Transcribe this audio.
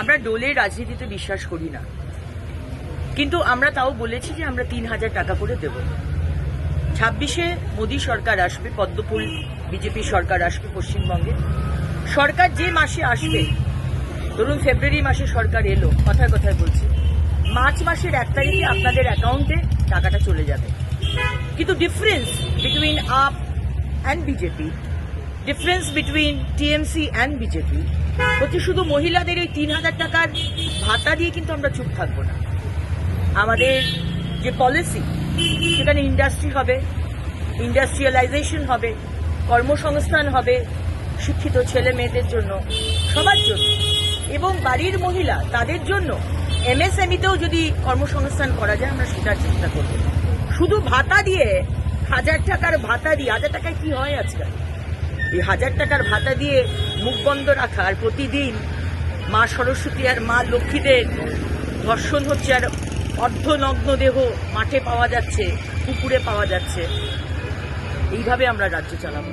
আমরা ডোলের রাজনীতিতে বিশ্বাস করি না। কিন্তু আমরা তাও বলেছি যে আমরা তিন হাজার টাকা করে দেব। ছাব্বিশে মোদী সরকার আসবে, পদ্মফুল, বিজেপি সরকার আসবে পশ্চিমবঙ্গে। সরকার যে মাসে আসবে, ধরুন ফেব্রুয়ারি মাসে সরকার এলো, কথায় কথায় বলছি, মার্চ মাসের এক তারিখে আপনাদের অ্যাকাউন্টে টাকাটা চলে যাবে। কিন্তু difference between AAP and BJP difference between TMC and BJP হচ্ছে শুধু মহিলাদের এই তিন হাজার টাকার ভাতা দিয়ে কিন্তু আমরা চুপ থাকব না। আমাদের যে পলিসি সেখানে ইন্ডাস্ট্রি হবে ইন্ডাস্ট্রিয়ালাইজেশন হবে, কর্মসংস্থান হবে, শিক্ষিত ছেলে মেয়েদের জন্য, সবার জন্য। এবং বাড়ির মহিলা, তাদের জন্য এমএসএমইতেও যদি কর্মসংস্থান করা যায়, আমরা সেটার চেষ্টা করব। শুধু ভাতা দিয়ে হাজার টাকার ভাতা দিয়ে, হাজার টাকায় কি হয় আজকাল? এই হাজার টাকার ভাতা দিয়ে মুখ বন্ধ রাখা আর প্রতিদিন মা সরস্বতী আর মা লক্ষ্মীদের ধর্ষণ হচ্ছে আর অর্ধনগ্ন দেহ মাঠে পাওয়া যাচ্ছে, পুকুরে পাওয়া যাচ্ছে। এইভাবে আমরা রাজ্য চালাবো।